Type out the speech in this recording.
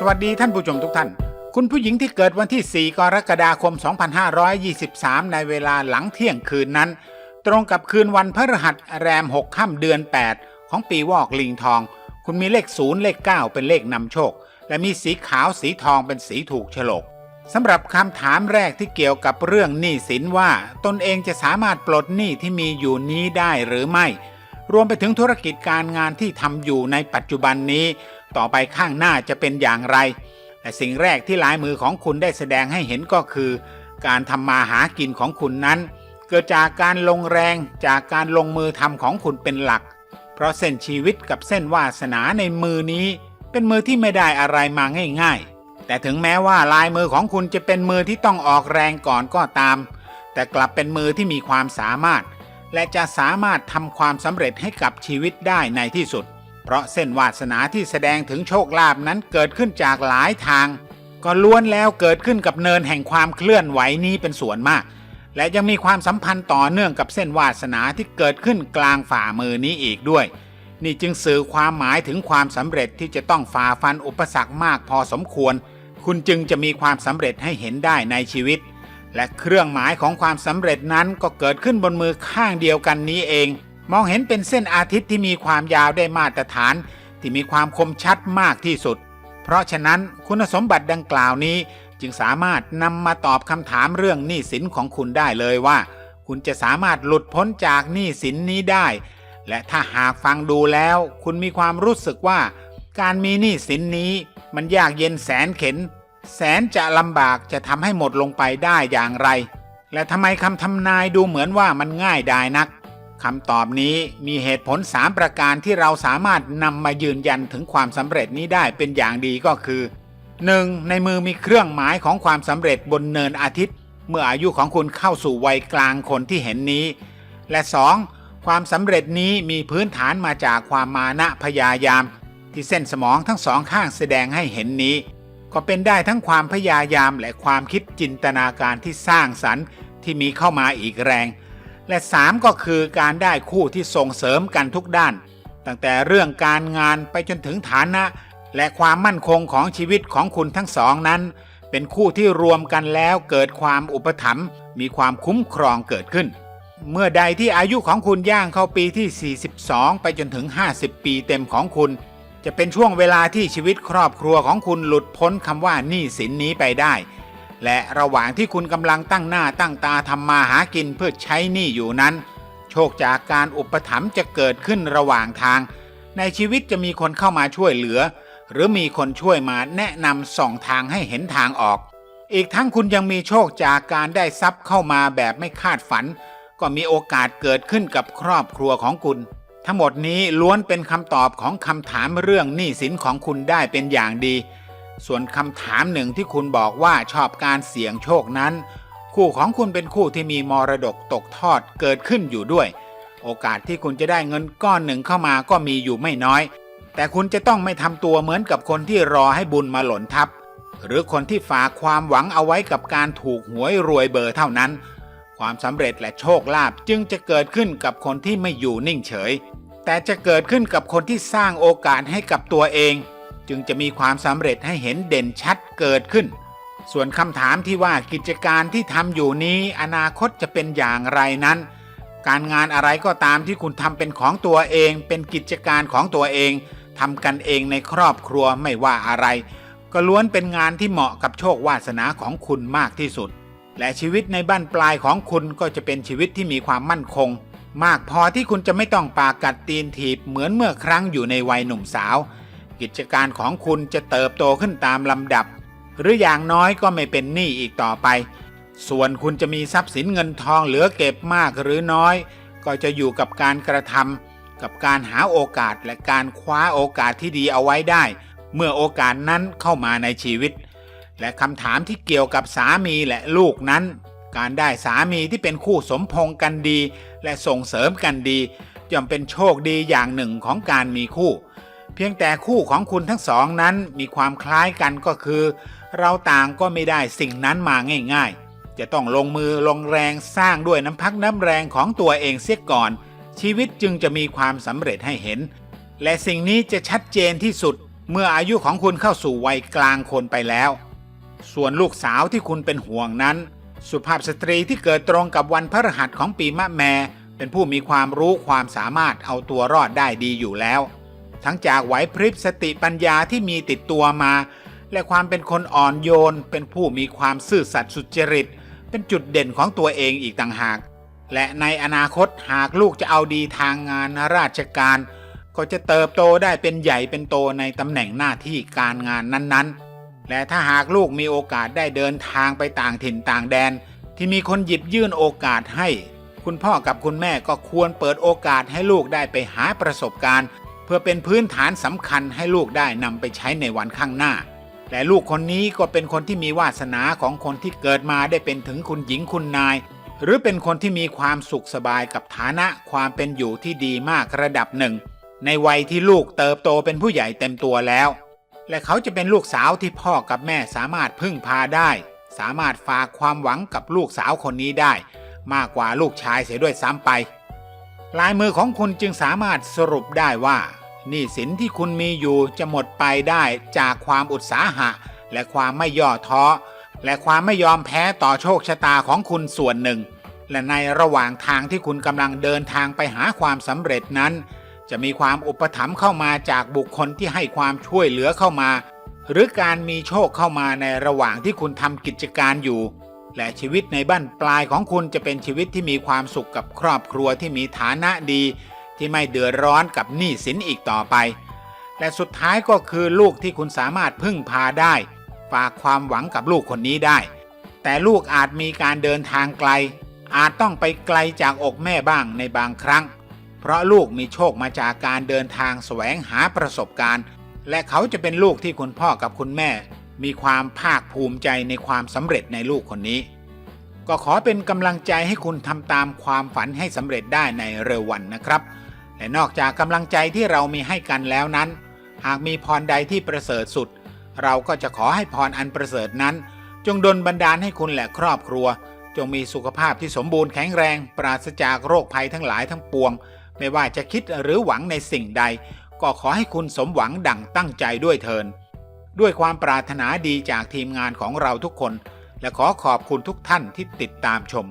สวัสดีท่านผู้ชมทุกท่าน คุณผู้หญิงที่เกิดวันที่ 4 กรกฎาคม 2523 ในเวลาหลังเที่ยงคืนนั้น ตรงกับคืนวันพฤหัสแรม 6 ค่ำเดือน 8 ของปีวอกลิงทอง คุณมีเลข 0 เลข 9 เป็นเลขนำโชค และมีสีขาวสีทองเป็นสีถูกฉลกสำหรับคำถามแรกที่เกี่ยวกับเรื่องหนี้สินว่าตนเองจะสามารถปลดหนี้ที่มีอยู่นี้ได้หรือไม่ รวมไปถึงธุรกิจการงานที่ทำอยู่ในปัจจุบันนี้ ต่อไปข้างหน้าจะเป็นอย่างไร แต่สิ่งแรกที่ลายมือของคุณได้แสดงให้เห็นก็คือ การทำมาหากินของคุณนั้น เกิดจากการลงแรงจากการลงมือทำของคุณเป็นหลัก เพราะเส้นชีวิตกับเส้นวาสนาในมือนี้ เป็นมือที่ไม่ได้อะไรมาง่ายๆ แต่ถึงแม้ว่าลายมือของคุณจะเป็นมือที่ต้องออกแรงก่อนก็ตาม แต่กลับเป็นมือที่มีความสามารถ และจะสามารถทำความสำเร็จให้กับชีวิตได้ในที่สุด เพราะเส้นวาสนาที่แสดงถึงโชคลาภนั้นเกิดขึ้นจากหลายทาง ก็ล้วนแล้วเกิดขึ้นกับเนินแห่งความเคลื่อนไหวนี้เป็นส่วนมาก และยังมีความสัมพันธ์ต่อเนื่องกับเส้นวาสนาที่เกิดขึ้นกลางฝ่ามือนี้อีกด้วย นี่จึงสื่อความหมายถึงความสำเร็จที่จะต้องฝ่าฟันอุปสรรคมากพอสมควร คุณจึงจะมีความสำเร็จให้เห็นได้ในชีวิต และเครื่องหมายของความสำเร็จนั้นก็เกิดขึ้นบนมือข้างเดียวกันนี้เอง มองเห็นเป็นเส้นอาทิตย์ที่มีความยาวได้มาตรฐาน ที่มีความคมชัดมากที่สุด เพราะฉะนั้นคุณสมบัติดังกล่าวนี้ จึงสามารถนำมาตอบคำถามเรื่องหนี้สินของคุณได้เลยว่า คุณจะสามารถหลุดพ้นจากหนี้สินนี้ได้ และถ้าหากฟังดูแล้ว คุณมีความรู้สึกว่า การมีหนี้สินนี้ มันยากเย็นแสนเข็น แสนจะลำบากจะทำให้หมดลงไปได้อย่างไร และทำไมคำทำนายดูเหมือนว่ามันง่ายดายนัก คำตอบนี้มีเหตุผล 3 ประการที่เราสามารถนำมายืนยันถึงความสำเร็จนี้ได้เป็นอย่างดีก็คือ 1. ในมือมีเครื่องหมายของความสำเร็จบนเนินอาทิตย์ เมื่ออายุของคุณเข้าสู่วัยกลางคนที่เห็นนี้ และ 2. ความสำเร็จนี้มีพื้นฐานมาจากความมานะพยายาม ที่เส้นสมองทั้งสองข้างแสดงให้เห็นนี้ ก็เป็นได้ทั้งความพยายามและความคิดจินตนาการที่สร้างสรรค์ที่มีเข้ามาอีกแรง และ 3 ก็คือการได้คู่ที่ส่งเสริมกันทุกด้าน ตั้งแต่เรื่องการงานไปจนถึงฐานะ และความมั่นคงของชีวิตของคุณทั้งสองนั้น เป็นคู่ที่รวมกันแล้วเกิดความอุปถัมภ์มีความคุ้มครองเกิดขึ้น เมื่อใดที่อายุของคุณย่างเข้าปีที่ 42 ไปจนถึง 50 ปีเต็มของคุณ จะเป็นช่วงเวลาที่ชีวิตครอบครัวของคุณหลุดพ้นคำว่าหนี้สินนี้ไปได้ และระหว่างที่คุณกำลังตั้งหน้าตั้งตาทำมาหากินเพื่อใช้หนี้อยู่นั้น โชคจากการอุปถัมภ์จะเกิดขึ้นระหว่างทาง ในชีวิตจะมีคนเข้ามาช่วยเหลือ หรือมีคนช่วยมาแนะนำส่องทางให้เห็นทางออก อีกทั้งคุณยังมีโชคจากการได้ทรัพย์เข้ามาแบบไม่คาดฝัน ก็มีโอกาสเกิดขึ้นกับครอบครัวของคุณ ทั้งหมดนี้ล้วนเป็นคำตอบของคำถามเรื่องหนี้สินของคุณได้เป็นอย่างดี ส่วนคำถามหนึ่งที่คุณบอกว่าชอบการเสี่ยงโชคนั้น คู่ของคุณเป็นคู่ที่มีมรดกตกทอดเกิดขึ้นอยู่ด้วย โอกาสที่คุณจะได้เงินก้อนหนึ่งเข้ามาก็มีอยู่ไม่น้อย แต่คุณจะต้องไม่ทำตัวเหมือนกับคนที่รอให้บุญมาหล่นทับ หรือคนที่ฝากความหวังเอาไว้กับการถูกหวยรวยเบอร์เท่านั้น ความสำเร็จและโชคลาภจึงจะเกิดขึ้นกับคนที่ไม่อยู่นิ่งเฉย แต่จะเกิดขึ้นกับคนที่สร้างโอกาสให้กับตัวเอง จึงจะมีความสำเร็จให้เห็นเด่นชัดเกิดขึ้น ส่วนคำถามที่ว่ากิจการที่ทำอยู่นี้อนาคตจะเป็นอย่างไรนั้น การงานอะไรก็ตามที่คุณทำเป็นของตัวเอง เป็นกิจการของตัวเองทำกันเองในครอบครัวไม่ว่าอะไร ก็ล้วนเป็นงานที่เหมาะกับโชควาสนาของคุณมากที่สุด และชีวิตในบ้านปลายของคุณก็จะเป็นชีวิตที่มีความมั่นคง มากพอที่คุณจะไม่ต้องปากัดตีนถีบเหมือนเมื่อครั้งอยู่ในวัยหนุ่มสาว กิจการของคุณจะเติบโตขึ้นตามลำดับ หรืออย่างน้อยก็ไม่เป็นหนี้อีกต่อไป ส่วนคุณจะมีทรัพย์สินเงินทองเหลือเก็บมากหรือน้อย ก็จะอยู่กับการกระทำกับการหาโอกาสและการคว้าโอกาสที่ดีเอาไว้ได้ เมื่อโอกาสนั้นเข้ามาในชีวิต และคำถามที่เกี่ยวกับสามีและลูกนั้น การได้สามีที่เป็นคู่สมพงกันดี และส่งเสริมกันดีย่อมเป็นโชคดีอย่างหนึ่งของการมีคู่ เพียงแต่คู่ของคุณทั้งสองนั้นมีความคล้ายกันก็คือ เราต่างก็ไม่ได้สิ่งนั้นมาง่าย ๆ จะต้องลงมือลงแรงสร้างด้วยน้ำพักน้ำแรงของตัวเองเสียก่อน ชีวิตจึงจะมีความสำเร็จให้เห็น และสิ่งนี้จะชัดเจนที่สุดเมื่ออายุของคุณเข้าสู่วัยกลางคนไปแล้ว ส่วนลูกสาวที่คุณเป็นห่วงนั้น สุภาพสตรีที่เกิดตรงกับวันพฤหัสของปีมะแม เป็นผู้มีความรู้ความสามารถเอาตัวรอดได้ดีอยู่แล้ว ทั้งจากไหวพริบสติปัญญาที่มีติดตัวมา และความเป็นคนอ่อนโยน เป็นผู้มีความซื่อสัตย์สุจริต เป็นจุดเด่นของตัวเองอีกต่างหาก และในอนาคตหากลูกจะเอาดีทางงานราชการ ก็จะเติบโตได้เป็นใหญ่เป็นโตในตำแหน่งหน้าที่การงานนั้นๆ และถ้าหากลูกมีโอกาสได้เดินทางไปต่างถิ่นต่างแดน ที่มีคนหยิบยื่นโอกาสให้ คุณพ่อกับคุณแม่ก็ควรเปิดโอกาสให้ลูกได้ไปหาประสบการณ์ เพื่อเป็นพื้นฐานสำคัญให้ลูกได้นำไปใช้ในวันข้างหน้า และลูกคนนี้ก็เป็นคนที่มีวาสนาของคนที่เกิดมาได้เป็นถึงคุณหญิงคุณนาย หรือเป็นคนที่มีความสุขสบายกับฐานะความเป็นอยู่ที่ดีมากระดับหนึ่ง ในวัยที่ลูกเติบโตเป็นผู้ใหญ่เต็มตัวแล้ว และเขาจะเป็นลูกสาวที่พ่อกับแม่สามารถพึ่งพาได้ สามารถฝากความหวังกับลูกสาวคนนี้ได้ มากกว่าลูกชายเสียด้วยซ้ำไป ลายมือของคุณจึงสามารถสรุปได้ว่าหนี้สินที่คุณมีอยู่จะหมดไปได้จากความอุตสาหะ และความไม่ย่อท้อ และความไม่ยอมแพ้ต่อโชคชะตาของคุณส่วนหนึ่ง และในระหว่างทางที่คุณกำลังเดินทางไปหาความสำเร็จนั้น จะมีความอุปถัมภ์เข้ามาจากบุคคลที่ให้ความช่วยเหลือเข้ามา หรือการมีโชคเข้ามาในระหว่างที่คุณทำกิจการอยู่ และชีวิตในบ้านปลายของคุณจะเป็นชีวิตที่มีความสุขกับครอบครัวที่มีฐานะดี ที่ไม่เดือดร้อนกับหนี้สินอีกต่อไป และสุดท้ายก็คือลูกที่คุณสามารถพึ่งพาได้ ฝากความหวังกับลูกคนนี้ได้ แต่ลูกอาจมีการเดินทางไกล อาจต้องไปไกลจากอกแม่บ้างในบางครั้ง เพราะลูกมีโชคมาจากการเดินทางแสวงหาประสบการณ์ และเขาจะเป็นลูกที่คุณพ่อกับคุณแม่ มีความภาคภูมิใจในความสำเร็จในลูกคนนี้ ก็ขอเป็นกำลังใจให้คุณทำตามความฝันให้สำเร็จได้ในเร็ววันนะครับ และนอกจากกำลังใจที่เรามีให้กันแล้วนั้น หากมีพรใดที่ประเสริฐสุด เราก็จะขอให้พรอันประเสริฐนั้น จงดลบันดาลให้คุณและครอบครัว จงมีสุขภาพที่สมบูรณ์แข็งแรง ปราศจากโรคภัยทั้งหลายทั้งปวง ไม่ว่าจะคิดหรือหวังในสิ่งใด ก็ขอให้คุณสมหวังดั่งตั้งใจด้วยเทิน ด้วยความปรารถนาดีจากทีมงานของเราทุกคน และขอขอบคุณทุกท่านที่ติดตามชม